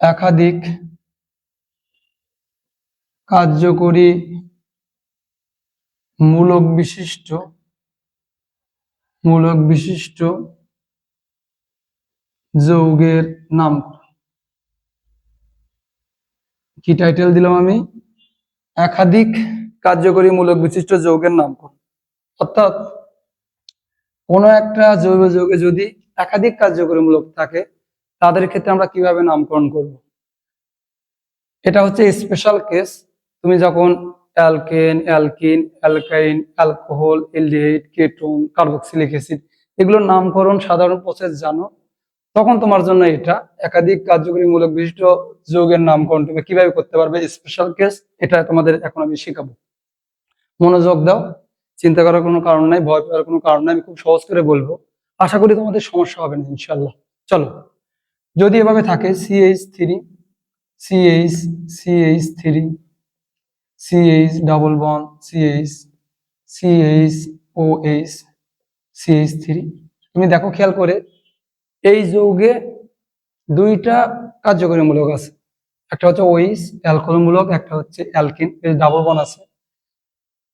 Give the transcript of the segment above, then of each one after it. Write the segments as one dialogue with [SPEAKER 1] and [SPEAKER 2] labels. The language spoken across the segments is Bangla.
[SPEAKER 1] একাধিক কার্যকরী মূলক বিশিষ্ট মূলক বিশিষ্ট যৌগের নাম। কি টাইটেল দিলাম আমি? একাধিক কার্যকরী মূলক বিশিষ্ট যৌগের নাম। অর্থাৎ কোনো একটা জৈব যৌগে যদি একাধিক কার্যকরী মূলক থাকে তাদের ক্ষেত্রে আমরা কীভাবে নামকরণ করব? এটা হচ্ছে স্পেশাল কেস তুমি যখন alkane, alkene, alkyne, alcohol, aldehyde, ketone, carboxylic acid এগুলোর নামকরণ সাধারণ প্রসেস জানো, তখন তোমার জন্য এটা একাধিক কার্যকরী মূলক বিশিষ্ট যৌগের নামকরণ তুমি কীভাবে করতে পারবে স্পেশাল কেস এটা তোমাদের এখন আমি শেখাবো। মনোযোগ দাও, চিন্তা করার কোনো কারণ নাই, ভয় পাওয়ার কোনো কারণ নাই, আমি খুব সহজ করে বলব। আশা করি তোমাদের সমস্যা হবে না ইনশাল্লাহ চলো। যদি এভাবে থাকে CH three CH CH three CH double bond CH CH O H CH three তুমি দেখো, খেয়াল করে, এই যৌগে দুইটা কার্যকরী মূলক আছে। একটা হচ্ছে ওইস অ্যালকোহলমূলক একটা হচ্ছে অ্যালকিন এই ডাবল বন আছে।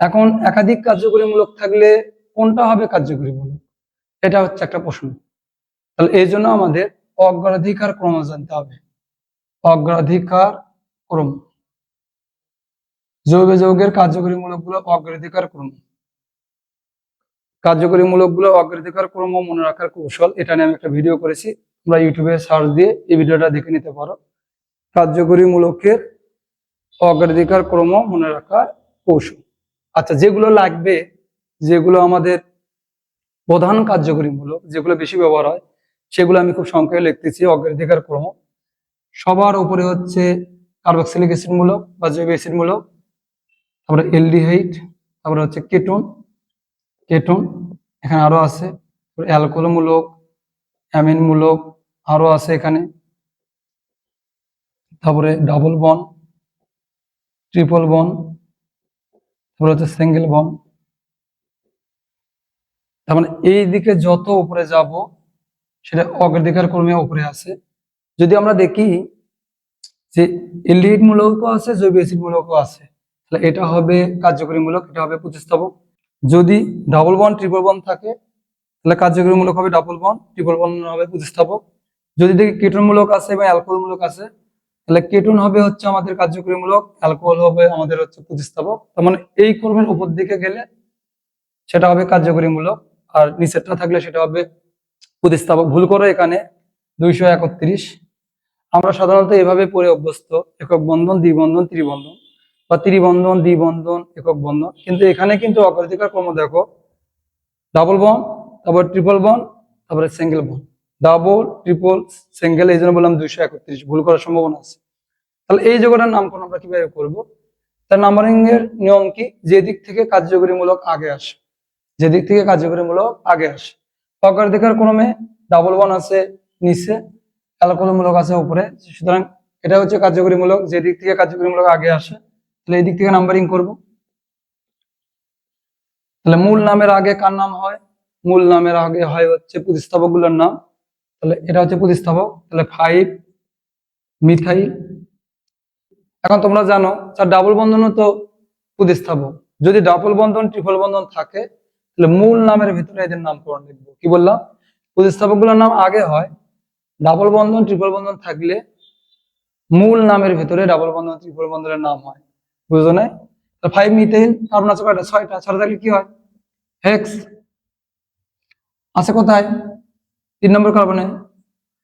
[SPEAKER 1] এখন একাধিক কার্যকরী মূলক থাকলে কোনটা হবে কার্যকরী মূলক? এটা হচ্ছে একটা প্রশ্ন। তাহলে এই জন্য আমাদের অগ্রাধিকার ক্রম জানতে হবে। অগ্রাধিকার ক্রম। যৌগ যৌগের কার্যকরী মূলকগুলো অগ্রাধিকার ক্রম। কার্যকরী মূলকগুলো অগ্রাধিকার ক্রম মনে রাখার কৌশল, এটা নিয়ে আমি একটা ভিডিও করেছি। তোমরা ইউটিউবে সার্চ দিয়ে এই ভিডিওটা দেখে নিতে পারো। কার্যকরী মূলকের অগ্রাধিকার ক্রম মনে রাখার কৌশল। আচ্ছা যেগুলো লাগবে, যেগুলো আমাদের প্রধান কার্যকরী মূলক যেগুলো বেশি ব্যবহার হয় সেগুলো আমি খুব সংক্ষেপে লিখতেছি, অগ্রাধিকার ক্রম। সবার উপরে হচ্ছে কার্বক্সিলিক অ্যাসিড মূলক বা জৈব অ্যাসিড মূলক, তারপরে এলডিহাইড, তারপরে হচ্ছে কেটন কেটন, এখানে আরও আছে অ্যালকোহল মূলক, অ্যামিন মূলক আরও আছে এখানে, তারপরে ডাবল বন, ট্রিপল বন, তারপরে হচ্ছে সিঙ্গেল বন। তার মানে এই দিকে যত উপরে যাব সেটা অগ্রাধিকার ক্রমে উপরে আছে। যদি আমরা দেখি যে এলডিহাইড মূলকও আছে, জৈব অ্যাসিড মূলকও আছে, তাহলে এটা হবে কার্যকরী মূলক, এটা হবে প্রতিস্থাপক। যদি ডাবল বন ট্রিপল বন থাকে, তাহলে কার্যকরী মূলক হবে ডাবল বন ট্রিপল বন হবে প্রতিস্থাপক। যদি দেখি কেটন মূলক আছে এবং অ্যালকোহল মূলক আছে, তাহলে কেটন হবে হচ্ছে আমাদের কার্যকরী মূলক অ্যালকোহল হবে আমাদের হচ্ছে প্রতিস্থাপক। তার মানে এই ক্রমের উপর দিকে গেলে সেটা হবে কার্যকরী মূলক, আর নিচেরটা থাকলে সেটা হবে প্রতিস্থাপক ভুল করো এখানে। দুইশো একত্রিশ। আমরা সাধারণত এভাবে পড়ে অভ্যস্ত। একক বন্ধন, দ্বিবন্ধন, ত্রিবন্ধন। বা ত্রিবন্ধন, দ্বিবন্ধন, একক বন্ধন। কিন্তু এখানে কিন্তু অগ্রাধিকার ক্রম দেখো। ডাবল বন তারপর ট্রিপল বন তারপরে সিঙ্গেল বন ডাবল ট্রিপল সিঙ্গেল এই জন্য বললাম দুইশো একত্রিশ। ভুল করার সম্ভাবনা আছে। তাহলে এই জায়গাটার নামকরণ আমরা কীভাবে করব? তার নাম্বারিং এর নিয়ম কি? যে দিক থেকে কার্যকরীমূলক আগে আসে। যে দিক থেকে কার্যকরীমূলক আগে আসে। অগ্রাধিকার ক্রমে ডাবল ওয়ান আছে, নিচে অ্যালকোহলমূলক আছে উপরে। সুতরাং এটা হচ্ছে কার্যকরীমূলক, যে দিক থেকে কার্যকরীমূলক আগে আসে, তাহলে এই দিক থেকে নাম্বারিং করব। তাহলে মূল নামের আগে কার নাম হয়? মূল নামের আগে হয় হচ্ছে প্রতিস্থাপকগুলোর নাম। তাহলে এটা হচ্ছে প্রতিস্থাপক, তাহলে ফাইভ, মিথাইল। এখন তোমরা জানো ডাবল বন্ধনও তো প্রতিস্থাপক। যদি ডাবল বন্ধন ট্রিপল বন্ধন থাকে তাহলে মূল নামের ভিতরে এদের নামকরণ লিখব। কি বললাম? প্রতিস্থাপকগুলোর নাম আগে হয় ডাবল বন্ধন ট্রিপল বন্ধন থাকলে মূল নামের ভিতরে ডাবল বন্ধন ত্রিপল বন্ধনের নাম হয়। বুঝলো না? ফাইভ মিথেইল কার্বন আছে কয়টা ছয়টা ছয়টা থাকলে কি হয়? হেক্স আছে কোথায়? তিন নম্বর কার্বনে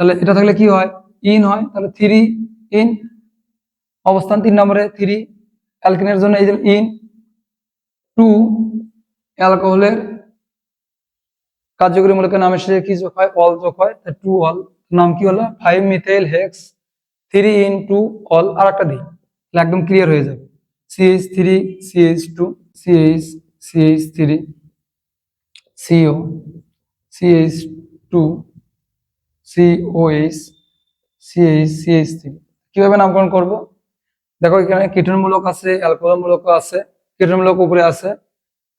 [SPEAKER 1] তাহলে এটা থাকলে কি হয়? ইন হয়। তাহলে থ্রি ইন অবস্থান তিন নম্বরে থ্রি অ্যালকিনের জন্য এই ইন টু অ্যালকোহলের কার্যকরী মূলকের নামের সাথে কি যোগ হয়? অল যোগ হয় টু অল নাম কি হলো? Five methyl hex three en two ol আর একটা দিই একদম ক্লিয়ার হয়ে যাবে। CH three CH two CH CH three CO CH two COH CH CH three কীভাবে নামকরণ করব? দেখো এখানে কীটনমূলক আছে অ্যালকোহলমূলক আছে, কীটনমূলক উপরে আছে।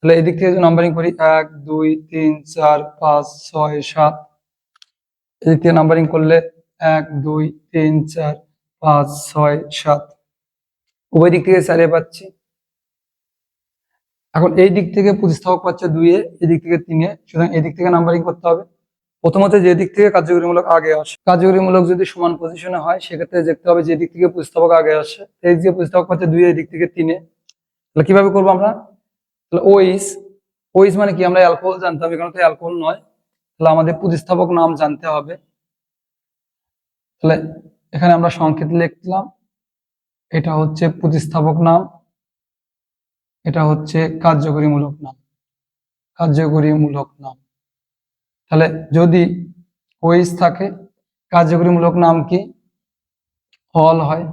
[SPEAKER 1] তাহলে এদিক থেকে নাম্বারিং করি, এক, দুই, তিন, চার, পাঁচ, ছয়, সাত। এদিক থেকে নাম্বারিং করলে এক, দুই, তিন, চার, পাঁচ, ছয়, সাত। উভয় দিক থেকে চারে পাচ্ছি। এখন এই দিক থেকে প্রতিস্থাপক পাচ্ছে দুইয়ে, এই দিক থেকে তিনে। সুতরাং এই দিক থেকে নাম্বারিং করতে হবে। প্রথমত যে দিক থেকে কার্যকরীমূলক আগে আসে। কার্যকরীমূলক যদি সমান পজিশনে হয়, সেক্ষেত্রে দেখতে হবে যে দিক থেকে প্রতিস্থাপক আগে আসে। এই যে প্রতিস্থাপক পাচ্ছে দুই এই দিক থেকে তিনে। তাহলে কীভাবে করব আমরা? তাহলে ওইস ওইস মানে কি? আমরা অ্যালকোহল জানতাম, এখানে তো অ্যালকোহল নয়। তাহলে আমাদের প্রতিস্থাপক নাম জানতে হবে। তাহলে এখানে আমরা সংকেত লিখলাম। এটা হচ্ছে প্রতিস্থাপক নাম। এটা হচ্ছে কার্যকরীমূলক নাম। কার্যকরীমূলক নাম। তাহলে যদি ওইস থাকে, কার্যকরীমূলক নাম কি? হল হয়।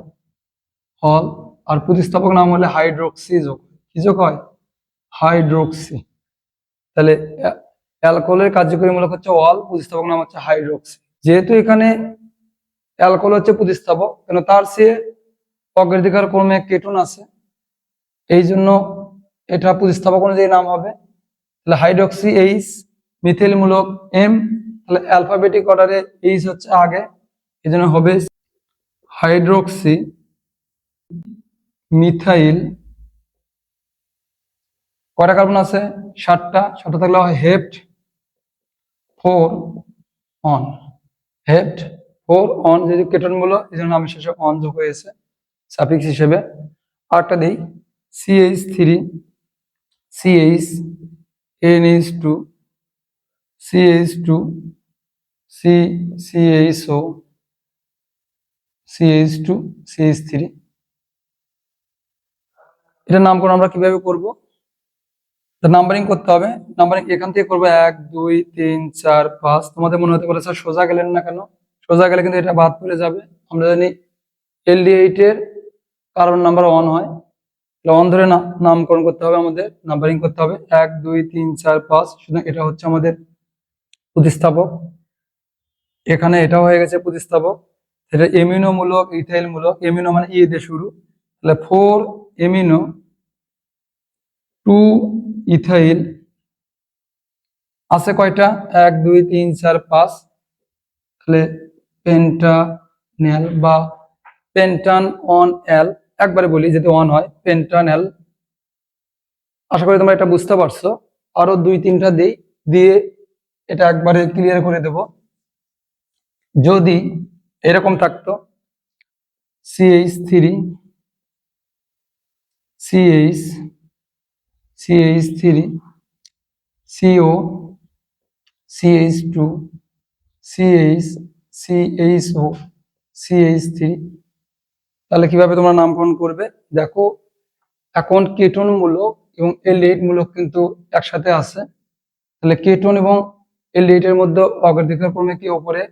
[SPEAKER 1] হল। আর প্রতিস্থাপক নাম হলে হাইড্রোক্সি যোগ কি যোগ হয়? হাইড্রোক্সি। তাহলে অ্যা- অ্যালকোহলের কার্যকরীমূলক হচ্ছে অল প্রতিস্থাপক নাম হচ্ছে হাইড্রোক্সি। যেহেতু এখানে অ্যালকোহল হচ্ছে প্রতিস্থাপক, কেন তার সে অগ্রাধিকার ক্রমে কেটন আছে, এই জন্য এটা প্রতিস্থাপক অনুযায়ী নাম হবে। তাহলে হাইড্রক্সি এইচ মিথিলমূলক এম তাহলে অ্যালফাবেটিক অর্ডারে এইচ হচ্ছে আগে, এই জন্য হবে হাইড্রক্সি, মিথাইল কয়টা কার্বন আছে? সাতটা। সাতটা থাকলে হয় hept four one. Hept four one যদি কেটনগুলো এই জন্য নামের শেষে অন যোগ হয়েছে সাফিক্স হিসেবে। আরেকটা দিই CH three CH NH two CH two C CH O CH two CH three এটার নামকরণ আমরা কীভাবে করব? নাম্বারিং করতে হবে। নাম্বারিং এখান থেকে করব এক, দুই, তিন, চার, পাঁচ। তোমাদের মনে হতে পারে, স্যার, সোজা গেলেন না কেন? সোজা গেলে কিন্তু এটা বাদ পড়ে যাবে। আমরা জানি এলডি এইট এর কার্বন নাম্বার ওয়ান হয়। ওয়ান ধরে নামকরণ করতে হবে আমাদের। নাম্বারিং করতে হবে। এক, দুই, তিন, চার, পাঁচ। সুতরাং এটা হচ্ছে আমাদের প্রতিস্থাপক। এখানে এটা হয়ে গেছে প্রতিস্থাপক। এটা এমিনো মূলক ইথাইল মূলক এমিনো মানে ই দিয়ে শুরু। তাহলে ফোর এমিনো টু ইথাইল আছে কয়টা? এক, দুই, তিন, চার, পাঁচ। তাহলে পেন্টানেল বা পেন্টান অন এল একবারে বলি যদি অন হয় পেন্টানেল আশা করি তোমরা এটা বুঝতে পারছ। আরও দুই, তিনটা দিই, দিয়ে এটা একবারে ক্লিয়ার করে দেব। যদি এরকম থাকতো CH three CH CH three CO CH two CH CHO CH three তাহলে কীভাবে তোমরা নামকরণ করবে? দেখো, এখন কেটন মূলক এবং এলএইট মূলক কিন্তু একসাথে আছে। তাহলে কেটন এবং এলএইট এর মধ্যে অগ্রাধিকার ক্রমে কি উপরে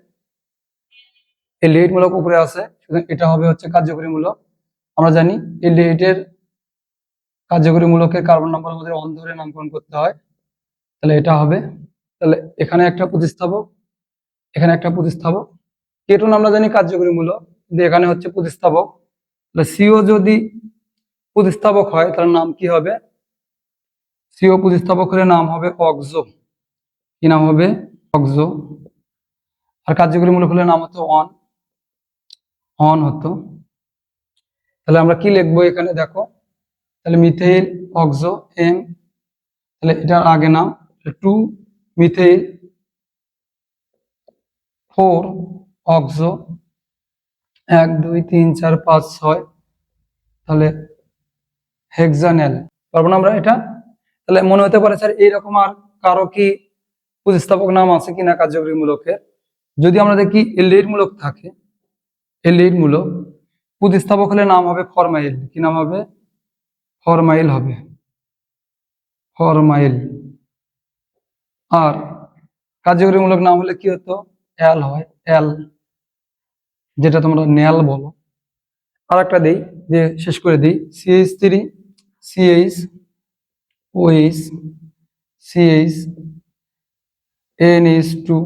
[SPEAKER 1] এলএইট মূলক উপরে আছে, সুতরাং এটা হবে হচ্ছে কার্যকরী মূলক। আমরা জানি এলএইট এর কার্যকরী মূলকের কার্বন নাম্বার আমাদের অন ধরে নামকরণ করতে হয়। তাহলে এটা হবে। তাহলে এখানে একটা প্রতিস্থাপক, এখানে একটা প্রতিস্থাপক। কেটন আমরা জানি কার্যকরী মূলক কিন্তু এখানে হচ্ছে প্রতিস্থাপক। তাহলে সিও যদি প্রতিস্থাপক হয়, তার নাম কি হবে? সিও প্রতিস্থাপক হলে নাম হবে অক্সো। কি নাম হবে? অক্সো। আর কার্যকরী মূলক হলে নাম হতো অন। অন হতো। তাহলে আমরা কি লিখব এখানে? দেখো। তাহলে মিথেইল অক্সো এম তাহলে এটার আগে নাম টু মিথেইল ফোর, অক্সো, এক, দুই, তিন, চার, পাঁচ, ছয়, তাহলে হেক্সানেল। পারব না আমরা এটা? তাহলে মনে হতে পারে স্যার এইরকম আর কারও কি প্রতিস্থাপক নাম আছে কিনা কার্যকরী মূলকের যদি আমরা দেখি এলএইট মূলক থাকে এলএইট মূলক, প্রতিস্থাপক হলে নাম হবে ফরমাইল। কি নাম হবে? ফরমাইল হবে। ফরমাইল আর কার্যকরীমূলক নাম হলে কি হতো? অ্যাল হয় অ্যাল যেটা তোমরা নেল বলো। আর একটা দিই, যে শেষ করে দিই। CH three CH OH CH NH two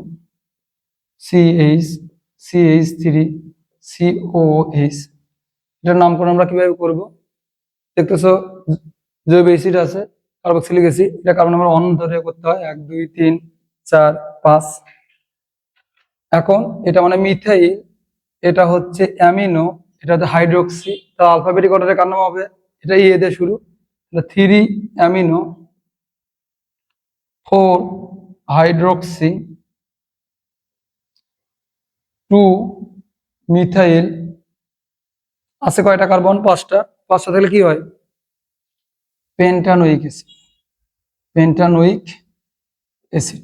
[SPEAKER 1] CH CH three COH এটার নামকরণ আমরা কীভাবে করব? দেখতেছো, জৈব অ্যাসিড আছে কার্বক্সিলিক অ্যাসিড এটা কার্বন নাম্বার অন ধরে করতে হয়, এক, দুই, তিন, চার, পাঁচ। এখন এটা মানে মিথাইল, এটা হচ্ছে অ্যামিনো এটা হচ্ছে হাইড্রোক্সি তা আলফাবেটিক অর্ডারে কার নাম হবে? এটা ই দিয়ে শুরু। Three amino four hydroxy two methyl, আছে কয়টা কার্বন পাঁচটা। পাঁচটা থাকলে কি হয়? Pentanoic acid. Pentanoic acid.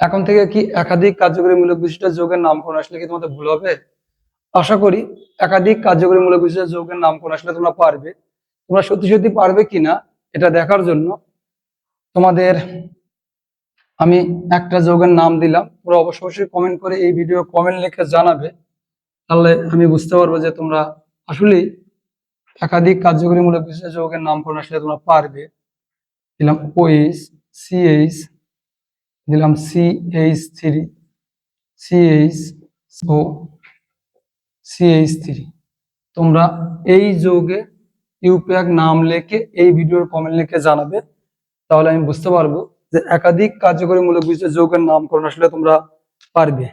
[SPEAKER 1] এখন থেকে কি একাধিক কার্যকরী মূলক বিশিষ্ট যৌগের নামকরণ আসলে কি তোমাদের ভুল হবে? আশা করি একাধিক কার্যকরী মূলক বিশিষ্ট যৌগের নামকরণ আসলে তোমরা পারবে। তোমরা সত্যি সত্যি পারবে কিনা এটা দেখার জন্য তোমাদের আমি একটা যৌগের নাম দিলাম। তোমরা অবশ্য অবশ্যই কমেন্ট করে এই ভিডিও কমেন্ট লিখে জানাবে। তাহলে আমি বুঝতে পারব যে তোমরা আসলেই একাধিক কার্যকরী মূলক বিশিষ্ট যৌগের নামকরণ আসলে তোমরা পারবে। দিলাম ওইচ সিএইচ দিলাম CH three CH O CH three তোমরা এই যৌগে ইউপ্যাক নাম লিখে এই ভিডিওর কমেন্ট লিখে জানাবে। তাহলে আমি বুঝতে পারব যে একাধিক কার্যকরী মূলক বিশিষ্ট যৌগের নামকরণ আসলে তোমরা পারবে।